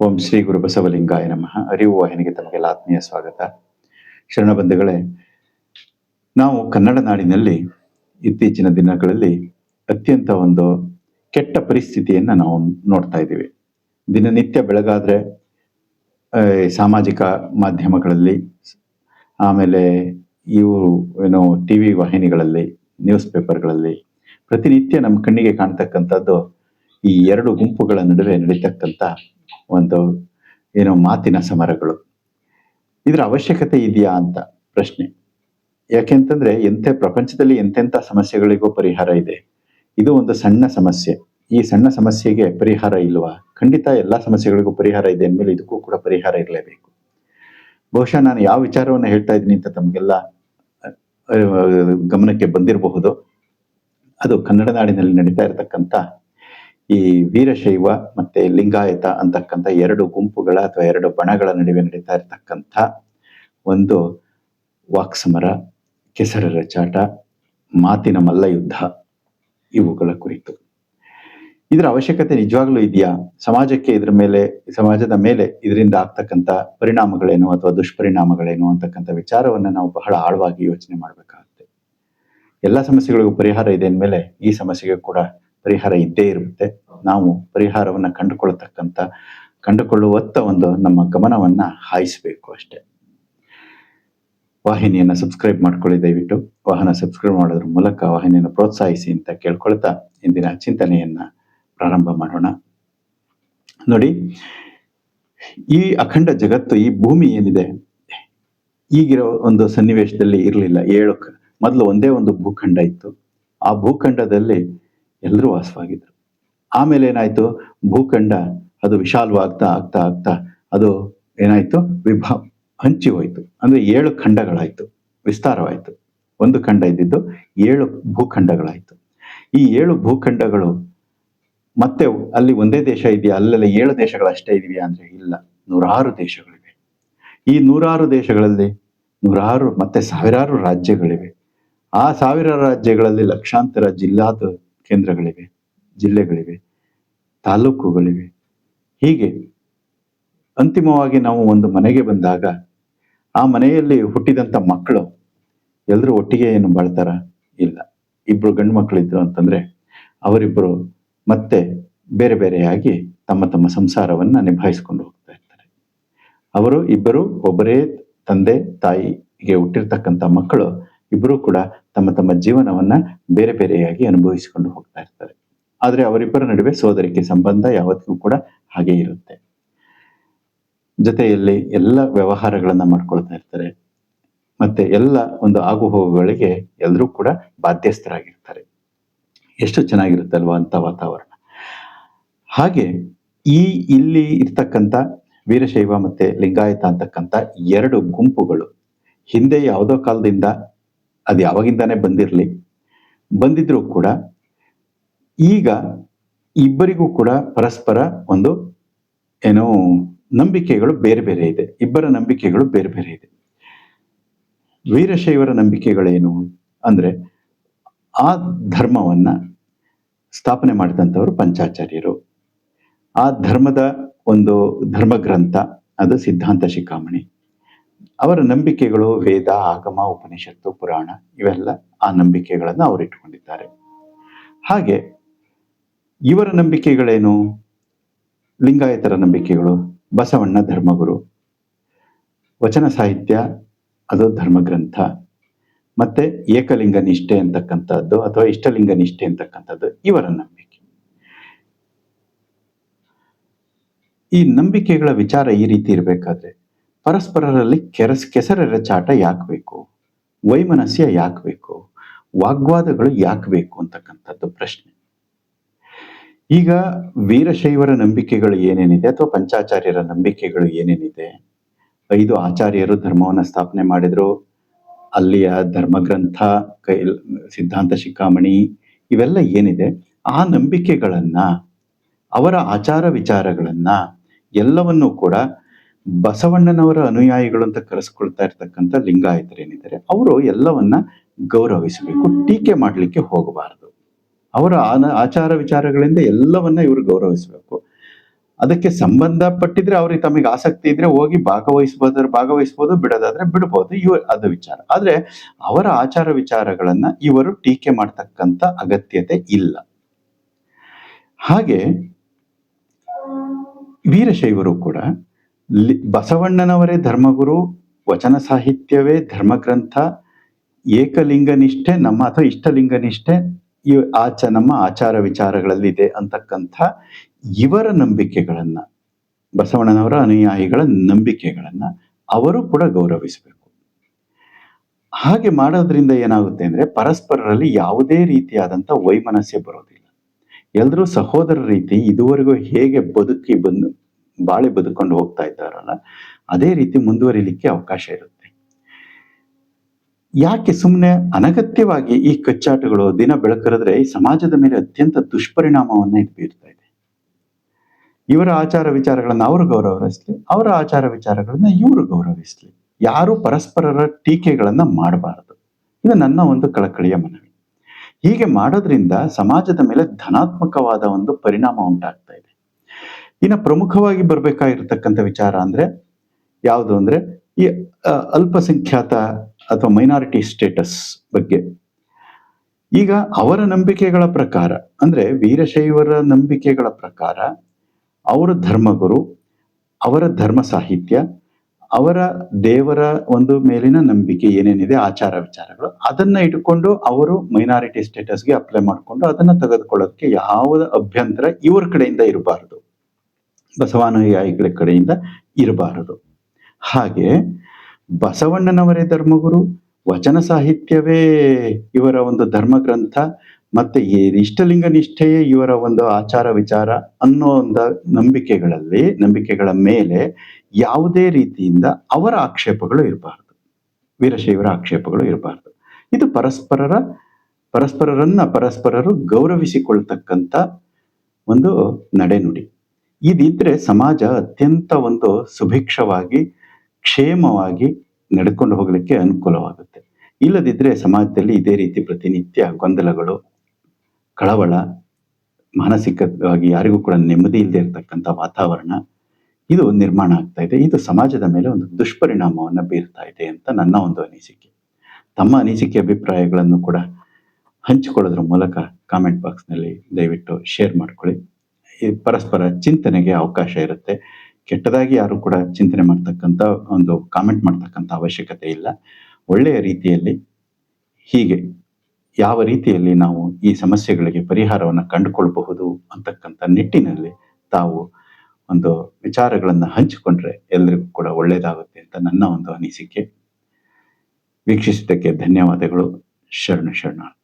ಓಂ ಶ್ರೀ ಗುರು ಬಸವಲಿಂಗಾಯ ನಮಃ. ಅರಿವು ವಾಹಿನಿಗೆ ತಮಗೆಲ್ಲ ಆತ್ಮೀಯ ಸ್ವಾಗತ. ಶರಣ ಬಂಧುಗಳೇ, ನಾವು ಕನ್ನಡ ನಾಡಿನಲ್ಲಿ ಇತ್ತೀಚಿನ ದಿನಗಳಲ್ಲಿ ಅತ್ಯಂತ ಒಂದು ಕೆಟ್ಟ ಪರಿಸ್ಥಿತಿಯನ್ನ ನಾವು ನೋಡ್ತಾ ಇದ್ದೀವಿ. ದಿನನಿತ್ಯ ಬೆಳಗಾದ್ರೆ ಸಾಮಾಜಿಕ ಮಾಧ್ಯಮಗಳಲ್ಲಿ, ಆಮೇಲೆ ಇವು ಏನು ಟಿ ವಿ ವಾಹಿನಿಗಳಲ್ಲಿ, ನ್ಯೂಸ್ ಪೇಪರ್ಗಳಲ್ಲಿ, ಪ್ರತಿನಿತ್ಯ ನಮ್ಮ ಕಣ್ಣಿಗೆ ಕಾಣ್ತಕ್ಕಂಥದ್ದು ಈ ಎರಡು ಗುಂಪುಗಳ ನಡುವೆ ನಡೀತಕ್ಕಂಥ ಒಂದು, ಏನು ಮಾತಿನ ಸಮರಗಳು. ಇದರ ಅವಶ್ಯಕತೆ ಇದೆಯಾ ಅಂತ ಪ್ರಶ್ನೆ. ಯಾಕೆಂತಂದ್ರೆ ಎಂತೆ ಪ್ರಪಂಚದಲ್ಲಿ ಎಂತೆಂಥ ಸಮಸ್ಯೆಗಳಿಗೂ ಪರಿಹಾರ ಇದೆ. ಇದು ಒಂದು ಸಣ್ಣ ಸಮಸ್ಯೆ. ಈ ಸಣ್ಣ ಸಮಸ್ಯೆಗೆ ಪರಿಹಾರ ಇಲ್ವಾ? ಖಂಡಿತ ಎಲ್ಲ ಸಮಸ್ಯೆಗಳಿಗೂ ಪರಿಹಾರ ಇದೆ ಅಂದಮೇಲೆ ಇದಕ್ಕೂ ಕೂಡ ಪರಿಹಾರ ಇರಲೇಬೇಕು. ಬಹುಶಃ ನಾನು ಯಾವ ವಿಚಾರವನ್ನು ಹೇಳ್ತಾ ಇದ್ದೀನಿ ಅಂತ ತಮಗೆಲ್ಲ ಗಮನಕ್ಕೆ ಬಂದಿರಬಹುದು. ಅದು ಕನ್ನಡ ನಾಡಿನಲ್ಲಿ ನಡೀತಾ ಇರತಕ್ಕಂಥ ಈ ವೀರಶೈವ ಮತ್ತೆ ಲಿಂಗಾಯತ ಅಂತಕ್ಕಂಥ ಎರಡು ಗುಂಪುಗಳ ಅಥವಾ ಎರಡು ಬಣಗಳ ನಡುವೆ ನಡೀತಾ ಇರತಕ್ಕಂಥ ಒಂದು ವಾಕ್ಸಮರ ಕೆಸರರ ಚಾಟ ಮಾತಿನ ಮಲ್ಲಯುದ್ಧ ಇವುಗಳ ಕುರಿತು. ಇದರ ಅವಶ್ಯಕತೆ ನಿಜವಾಗ್ಲೂ ಇದೆಯಾ? ಸಮಾಜಕ್ಕೆ ಇದರ ಮೇಲೆ, ಸಮಾಜದ ಮೇಲೆ ಇದರಿಂದ ಆಗ್ತಕ್ಕಂಥ ಪರಿಣಾಮಗಳೇನು ಅಥವಾ ದುಷ್ಪರಿಣಾಮಗಳೇನು ಅಂತಕ್ಕಂಥ ವಿಚಾರವನ್ನ ನಾವು ಬಹಳ ಆಳವಾಗಿ ಯೋಚನೆ ಮಾಡಬೇಕಾಗುತ್ತೆ. ಎಲ್ಲ ಸಮಸ್ಯೆಗಳಿಗೂ ಪರಿಹಾರ ಇದೆ ಅಂದಮೇಲೆ ಈ ಸಮಸ್ಯೆಗೆ ಕೂಡ ಪರಿಹಾರ ಇದ್ದೇ ಇರುತ್ತೆ. ನಾವು ಪರಿಹಾರವನ್ನ ಕಂಡುಕೊಳ್ಳತಕ್ಕಂಥ ಕಂಡುಕೊಳ್ಳುವತ್ತ ಒಂದು ನಮ್ಮ ಗಮನವನ್ನ ಹಾಯಿಸಬೇಕು ಅಷ್ಟೇ. ವಾಹಿನಿಯನ್ನ ಸಬ್ಸ್ಕ್ರೈಬ್ ಮಾಡ್ಕೊಳ್ಳಿ ದಯವಿಟ್ಟು. ವಾಹನ ಸಬ್ಸ್ಕ್ರೈಬ್ ಮಾಡೋದ್ರ ಮೂಲಕ ವಾಹಿನಿಯನ್ನು ಪ್ರೋತ್ಸಾಹಿಸಿ ಅಂತ ಕೇಳ್ಕೊಳ್ತಾ ಇಂದಿನ ಚಿಂತನೆಯನ್ನ ಪ್ರಾರಂಭ ಮಾಡೋಣ. ನೋಡಿ, ಈ ಅಖಂಡ ಜಗತ್ತು, ಈ ಭೂಮಿ ಏನಿದೆ? ಈಗಿರೋ ಒಂದು ಸನ್ನಿವೇಶದಲ್ಲಿ ಇರಲಿಲ್ಲ. ಏಳು ಮೊದಲು ಒಂದೇ ಒಂದು ಭೂಖಂಡ ಇತ್ತು. ಆ ಭೂಖಂಡದಲ್ಲಿ ಎಲ್ಲರೂ ವಾಸವಾಗಿದ್ದರು. ಆಮೇಲೆ ಏನಾಯ್ತು? ಭೂಖಂಡ ಅದು ವಿಶಾಲವಾಗ್ತಾ ಆಗ್ತಾ ಆಗ್ತಾ ಅದು ಏನಾಯ್ತು? ವಿಭಾ, ಹಂಚಿ ಹೋಯಿತು. ಅಂದ್ರೆ ಏಳು ಖಂಡಗಳಾಯಿತು. ವಿಸ್ತಾರವಾಯಿತು. ಒಂದು ಖಂಡ ಇದ್ದಿದ್ದು ಏಳು ಭೂಖಂಡಗಳಾಯಿತು. ಈ ಏಳು ಭೂಖಂಡಗಳು ಮತ್ತೆ ಅಲ್ಲಿ ಒಂದೇ ದೇಶ ಇದೆಯಾ? ಅಲ್ಲೆಲ್ಲ ಏಳು ದೇಶಗಳಷ್ಟೇ ಇದೆಯಾ ಅಂದ್ರೆ ಇಲ್ಲ. ನೂರಾರು ದೇಶಗಳಿವೆ. ಈ ನೂರಾರು ದೇಶಗಳಲ್ಲಿ ನೂರಾರು ಮತ್ತೆ ಸಾವಿರಾರು ರಾಜ್ಯಗಳಿವೆ. ಆ ಸಾವಿರಾರು ರಾಜ್ಯಗಳಲ್ಲಿ ಲಕ್ಷಾಂತರ ಜಿಲ್ಲಾದ ಕೇಂದ್ರಗಳಿವೆ, ಜಿಲ್ಲೆಗಳಿವೆ, ತಾಲೂಕುಗಳಿವೆ. ಹೀಗೆ ಅಂತಿಮವಾಗಿ ನಾವು ಒಂದು ಮನೆಗೆ ಬಂದಾಗ ಆ ಮನೆಯಲ್ಲಿ ಹುಟ್ಟಿದಂತ ಮಕ್ಕಳು ಎಲ್ಲರೂ ಒಟ್ಟಿಗೆ ಏನು ಬಾಳ್ತಾರ? ಇಲ್ಲ. ಇಬ್ರು ಗಂಡು ಮಕ್ಕಳಿದ್ರು ಅಂತಂದ್ರೆ ಅವರಿಬ್ಬರು ಮತ್ತೆ ಬೇರೆ ಬೇರೆಯಾಗಿ ತಮ್ಮ ತಮ್ಮ ಸಂಸಾರವನ್ನ ನಿಭಾಯಿಸ್ಕೊಂಡು ಹೋಗ್ತಾ ಇರ್ತಾರೆ. ಅವರು ಇಬ್ಬರು ಒಬ್ಬರೇ ತಂದೆ ತಾಯಿಗೆ ಹುಟ್ಟಿರ್ತಕ್ಕಂಥ ಮಕ್ಕಳು ಇಬ್ಬರು ಕೂಡ ತಮ್ಮ ತಮ್ಮ ಜೀವನವನ್ನ ಬೇರೆ ಬೇರೆಯಾಗಿ ಅನುಭವಿಸಿಕೊಂಡು ಹೋಗ್ತಾ ಇರ್ತಾರೆ. ಆದ್ರೆ ಅವರಿಬ್ಬರ ನಡುವೆ ಸೋದರಿಕೆ ಸಂಬಂಧ ಯಾವತ್ತಿಗೂ ಕೂಡ ಹಾಗೆ ಇರುತ್ತೆ. ಜೊತೆಯಲ್ಲಿ ಎಲ್ಲ ವ್ಯವಹಾರಗಳನ್ನ ಮಾಡ್ಕೊಳ್ತಾ ಇರ್ತಾರೆ. ಮತ್ತೆ ಎಲ್ಲ ಒಂದು ಆಗುಹೋಗುಗಳಿಗೆ ಎಲ್ಲರೂ ಕೂಡ ಬಾಧ್ಯಸ್ಥರಾಗಿರ್ತಾರೆ. ಎಷ್ಟು ಚೆನ್ನಾಗಿರುತ್ತಲ್ವ ಅಂತ ವಾತಾವರಣ. ಹಾಗೆ ಈ ಇಲ್ಲಿ ಇರ್ತಕ್ಕಂಥ ವೀರಶೈವ ಮತ್ತೆ ಲಿಂಗಾಯತ ಅಂತಕ್ಕಂಥ ಎರಡು ಗುಂಪುಗಳು ಹಿಂದೆ ಯಾವುದೋ ಕಾಲದಿಂದ ಅದು ಯಾವಾಗಿಂದಾನೇ ಬಂದಿರಲಿ. ಬಂದಿದ್ರೂ ಕೂಡ ಈಗ ಇಬ್ಬರಿಗೂ ಕೂಡ ಪರಸ್ಪರ ಒಂದು ಏನೋ ನಂಬಿಕೆಗಳು ಬೇರೆ ಬೇರೆ ಇದೆ. ಇಬ್ಬರ ನಂಬಿಕೆಗಳು ಬೇರೆ ಬೇರೆ ಇದೆ. ವೀರಶೈವರ ನಂಬಿಕೆಗಳೇನು ಅಂದ್ರೆ ಆ ಧರ್ಮವನ್ನ ಸ್ಥಾಪನೆ ಮಾಡಿದಂಥವರು ಪಂಚಾಚಾರ್ಯರು. ಆ ಧರ್ಮದ ಒಂದು ಧರ್ಮಗ್ರಂಥ ಅದು ಸಿದ್ಧಾಂತ ಶಿಖಾಮಣಿ. ಅವರ ನಂಬಿಕೆಗಳು ವೇದ, ಆಗಮ, ಉಪನಿಷತ್ತು, ಪುರಾಣ ಇವೆಲ್ಲ ಆ ನಂಬಿಕೆಗಳನ್ನು ಅವರು ಇಟ್ಕೊಂಡಿದ್ದಾರೆ ಹಾಗೆ ಇವರ ನಂಬಿಕೆಗಳೇನು? ಲಿಂಗಾಯತರ ನಂಬಿಕೆಗಳು, ಬಸವಣ್ಣ ಧರ್ಮಗುರು, ವಚನ ಸಾಹಿತ್ಯ, ಅದು ಧರ್ಮಗ್ರಂಥ, ಮತ್ತೆ ಏಕಲಿಂಗ ನಿಷ್ಠೆ ಅಂತಕ್ಕಂಥದ್ದು ಅಥವಾ ಇಷ್ಟಲಿಂಗ ನಿಷ್ಠೆ ಅಂತಕ್ಕಂಥದ್ದು ಇವರ ನಂಬಿಕೆ. ಈ ನಂಬಿಕೆಗಳ ವಿಚಾರ ಈ ರೀತಿ ಇರಬೇಕಾದ್ರೆ ಪರಸ್ಪರರಲ್ಲಿ ಕೆರಸ್ ಕೆಸರೆರಚಾಟ ಯಾಕೆ ಬೇಕು ವೈಮನಸ್ಯ ಯಾಕೆ ಬೇಕು ವಾಗ್ವಾದಗಳು ಯಾಕೆ ಬೇಕು ಅಂತಕ್ಕಂಥದ್ದು ಪ್ರಶ್ನೆ. ಈಗ ವೀರಶೈವರ ನಂಬಿಕೆಗಳು ಏನೇನಿದೆ ಅಥವಾ ಪಂಚಾಚಾರ್ಯರ ನಂಬಿಕೆಗಳು ಏನೇನಿದೆ? ಐದು ಆಚಾರ್ಯರು ಧರ್ಮವನ್ನ ಸ್ಥಾಪನೆ ಮಾಡಿದ್ರು. ಅಲ್ಲಿಯ ಧರ್ಮಗ್ರಂಥ, ಕೈ, ಸಿದ್ಧಾಂತ ಶಿಖಾಮಣಿ ಇವೆಲ್ಲ ಏನಿದೆ? ಆ ನಂಬಿಕೆಗಳನ್ನ, ಅವರ ಆಚಾರ ವಿಚಾರಗಳನ್ನ ಎಲ್ಲವನ್ನೂ ಕೂಡ ಬಸವಣ್ಣನವರ ಅನುಯಾಯಿಗಳು ಅಂತ ಕರೆಸ್ಕೊಳ್ತಾ ಇರ್ತಕ್ಕಂಥ ಲಿಂಗಾಯತರೇನಿದ್ದಾರೆ ಅವರು ಎಲ್ಲವನ್ನ ಗೌರವಿಸಬೇಕು, ಟೀಕೆ ಮಾಡಲಿಕ್ಕೆ ಹೋಗಬಾರದು. ಅವರ ಆಚಾರ ವಿಚಾರಗಳಿಂದ ಎಲ್ಲವನ್ನ ಇವರು ಗೌರವಿಸಬೇಕು. ಅದಕ್ಕೆ ಸಂಬಂಧಪಟ್ಟಿದ್ರೆ ಅವ್ರಿಗೆ ತಮಗೆ ಆಸಕ್ತಿ ಇದ್ರೆ ಹೋಗಿ ಭಾಗವಹಿಸಬಹುದಾದ್ರೆ ಭಾಗವಹಿಸಬಹುದು ಬಿಡೋದಾದ್ರೆ ಬಿಡಬಹುದು ಇವ, ಅದು ವಿಚಾರ. ಆದ್ರೆ ಅವರ ಆಚಾರ ವಿಚಾರಗಳನ್ನ ಇವರು ಟೀಕೆ ಮಾಡ್ತಕ್ಕಂಥ ಅಗತ್ಯತೆ ಇಲ್ಲ. ಹಾಗೆ ವೀರಶೈವರು ಕೂಡ ಬಸವಣ್ಣನವರೇ ಧರ್ಮಗುರು, ವಚನ ಸಾಹಿತ್ಯವೇ ಧರ್ಮಗ್ರಂಥ ಏಕಲಿಂಗ ನಿಷ್ಠೆ ನಮ್ಮ ಅಥವಾ ಇಷ್ಟಲಿಂಗ ನಿಷ್ಠೆ ಈ ಆಚ, ನಮ್ಮ ಆಚಾರ ವಿಚಾರಗಳಲ್ಲಿದೆ ಅಂತಕ್ಕಂಥ ಇವರ ನಂಬಿಕೆಗಳನ್ನ, ಬಸವಣ್ಣನವರ ಅನುಯಾಯಿಗಳ ನಂಬಿಕೆಗಳನ್ನ ಅವರು ಕೂಡ ಗೌರವಿಸಬೇಕು. ಹಾಗೆ ಮಾಡೋದ್ರಿಂದ ಏನಾಗುತ್ತೆ ಅಂದ್ರೆ ಪರಸ್ಪರರಲ್ಲಿ ಯಾವುದೇ ರೀತಿಯಾದಂಥ ವೈಮನಸ್ಯ ಬರೋದಿಲ್ಲ. ಎಲ್ಲರೂ ಸಹೋದರ ರೀತಿ ಇದುವರೆಗೂ ಹೇಗೆ ಬದುಕಿ ಬಂದು ಬಾಳಿ ಬದುಕೊಂಡು ಹೋಗ್ತಾ ಇದ್ದಾರಲ್ಲ, ಅದೇ ರೀತಿ ಮುಂದುವರಿಲಿಕ್ಕೆ ಅವಕಾಶ ಇರುತ್ತೆ. ಯಾಕೆ ಸುಮ್ಮನೆ ಅನಗತ್ಯವಾಗಿ ಈ ಕಚ್ಚಾಟಗಳು ದಿನ ಬೆಳಕರಿದ್ರೆ ಈ ಸಮಾಜದ ಮೇಲೆ ಅತ್ಯಂತ ದುಷ್ಪರಿಣಾಮವನ್ನ ಇದು ಬೀರ್ತಾ ಇದೆ. ಇವರ ಆಚಾರ ವಿಚಾರಗಳನ್ನ ಅವರು ಗೌರವಿಸ್ಲಿ ಅವರ ಆಚಾರ ವಿಚಾರಗಳನ್ನ ಇವರು ಗೌರವಿಸ್ಲಿ. ಯಾರು ಪರಸ್ಪರರ ಟೀಕೆಗಳನ್ನ ಮಾಡಬಾರದು. ಇದು ನನ್ನ ಒಂದು ಕಳಕಳಿಯ ಮನವಿ. ಹೀಗೆ ಮಾಡೋದ್ರಿಂದ ಸಮಾಜದ ಮೇಲೆ ಧನಾತ್ಮಕವಾದ ಒಂದು ಪರಿಣಾಮ ಉಂಟಾಗ್ತಾ ಇದೆ. ಇನ್ನು ಪ್ರಮುಖವಾಗಿ ಬರ್ಬೇಕಾಗಿರ್ತಕ್ಕಂಥ ವಿಚಾರ ಅಂದ್ರೆ ಯಾವುದು ಅಂದ್ರೆ ಈ ಅಲ್ಪಸಂಖ್ಯಾತ ಅಥವಾ ಮೈನಾರಿಟಿ ಸ್ಟೇಟಸ್ ಬಗ್ಗೆ. ಈಗ ಅವರ ನಂಬಿಕೆಗಳ ಪ್ರಕಾರ, ಅಂದ್ರೆ ವೀರಶೈವರ ನಂಬಿಕೆಗಳ ಪ್ರಕಾರ, ಅವರ ಧರ್ಮಗುರು, ಅವರ ಧರ್ಮ ಸಾಹಿತ್ಯ, ಅವರ ದೇವರ ಒಂದು ಮೇಲಿನ ನಂಬಿಕೆ ಏನೇನಿದೆ, ಆಚಾರ ವಿಚಾರಗಳು, ಅದನ್ನ ಇಟ್ಕೊಂಡು ಅವರು ಮೈನಾರಿಟಿ ಸ್ಟೇಟಸ್ಗೆ ಅಪ್ಲೈ ಮಾಡಿಕೊಂಡು ಅದನ್ನ ತೆಗೆದುಕೊಳ್ಳೋದಕ್ಕೆ ಯಾವ ಅಭ್ಯಂತರ ಇವರ ಕಡೆಯಿಂದ ಇರಬಾರದು. ಬಸವಾನುಯಾಯಿಗಳ ಕಡೆಯಿಂದ ಇರಬಾರದು. ಹಾಗೆ ಬಸವಣ್ಣನವರೇ ಧರ್ಮಗುರು, ವಚನ ಸಾಹಿತ್ಯವೇ ಇವರ ಒಂದು ಧರ್ಮ ಗ್ರಂಥ ಮತ್ತೆ ಇಷ್ಟಲಿಂಗ ನಿಷ್ಠೆಯೇ ಇವರ ಒಂದು ಆಚಾರ ವಿಚಾರ ಅನ್ನೋ ಒಂದು ನಂಬಿಕೆಗಳಲ್ಲಿ, ನಂಬಿಕೆಗಳ ಮೇಲೆ ಯಾವುದೇ ರೀತಿಯಿಂದ ಅವರ ಆಕ್ಷೇಪಗಳು ಇರಬಾರದು. ವೀರಶೈವರ ಆಕ್ಷೇಪಗಳು ಇರಬಾರದು. ಇದು ಪರಸ್ಪರರ, ಪರಸ್ಪರರನ್ನ ಪರಸ್ಪರರು ಗೌರವಿಸಿಕೊಳ್ತಕ್ಕಂಥ ಒಂದು ನಡೆನುಡಿ. ಇದಿದ್ರೆ ಸಮಾಜ ಅತ್ಯಂತ ಒಂದು ಸುಭಿಕ್ಷವಾಗಿ, ಕ್ಷೇಮವಾಗಿ ನಡ್ಕೊಂಡು ಹೋಗ್ಲಿಕ್ಕೆ ಅನುಕೂಲವಾಗುತ್ತೆ. ಇಲ್ಲದಿದ್ರೆ ಸಮಾಜದಲ್ಲಿ ಇದೇ ರೀತಿ ಪ್ರತಿನಿತ್ಯ ಗೊಂದಲಗಳು, ಕಳವಳ, ಮಾನಸಿಕವಾಗಿ ಯಾರಿಗೂ ಕೂಡ ನೆಮ್ಮದಿ ಇಲ್ಲದೆ ಇರತಕ್ಕಂಥ ವಾತಾವರಣ, ಇದು ನಿರ್ಮಾಣ ಆಗ್ತಾ ಇದೆ. ಇದು ಸಮಾಜದ ಮೇಲೆ ಒಂದು ದುಷ್ಪರಿಣಾಮವನ್ನು ಬೀರ್ತಾ ಇದೆ ಅಂತ ನನ್ನ ಒಂದು ಅನಿಸಿಕೆ. ತಮ್ಮ ಅನಿಸಿಕೆ ಅಭಿಪ್ರಾಯಗಳನ್ನು ಕೂಡ ಹಂಚಿಕೊಳ್ಳೋದ್ರ ಮೂಲಕ ಕಾಮೆಂಟ್ ಬಾಕ್ಸ್ನಲ್ಲಿ ದಯವಿಟ್ಟು ಶೇರ್ ಮಾಡ್ಕೊಳ್ಳಿ. ಪರಸ್ಪರ ಚಿಂತನೆಗೆ ಅವಕಾಶ ಇರುತ್ತೆ. ಕೆಟ್ಟದಾಗಿ ಯಾರು ಕೂಡ ಚಿಂತನೆ ಮಾಡ್ತಕ್ಕಂಥ ಒಂದು ಕಾಮೆಂಟ್ ಮಾಡ್ತಕ್ಕಂಥ ಅವಶ್ಯಕತೆ ಇಲ್ಲ. ಒಳ್ಳೆಯ ರೀತಿಯಲ್ಲಿ ಹೀಗೆ ಯಾವ ರೀತಿಯಲ್ಲಿ ನಾವು ಈ ಸಮಸ್ಯೆಗಳಿಗೆ ಪರಿಹಾರವನ್ನು ಕಂಡುಕೊಳ್ಬಹುದು ಅಂತಕ್ಕಂಥ ನಿಟ್ಟಿನಲ್ಲಿ ತಾವು ಒಂದು ವಿಚಾರಗಳನ್ನು ಹಂಚಿಕೊಂಡ್ರೆ ಎಲ್ರಿಗೂ ಕೂಡ ಒಳ್ಳೆಯದಾಗುತ್ತೆ ಅಂತ ನನ್ನ ಒಂದು ಅನಿಸಿಕೆ. ವೀಕ್ಷಿಸಿದ್ದಕ್ಕೆ ಧನ್ಯವಾದಗಳು. ಶರಣ ಶರಣಾರ್ಥಿ.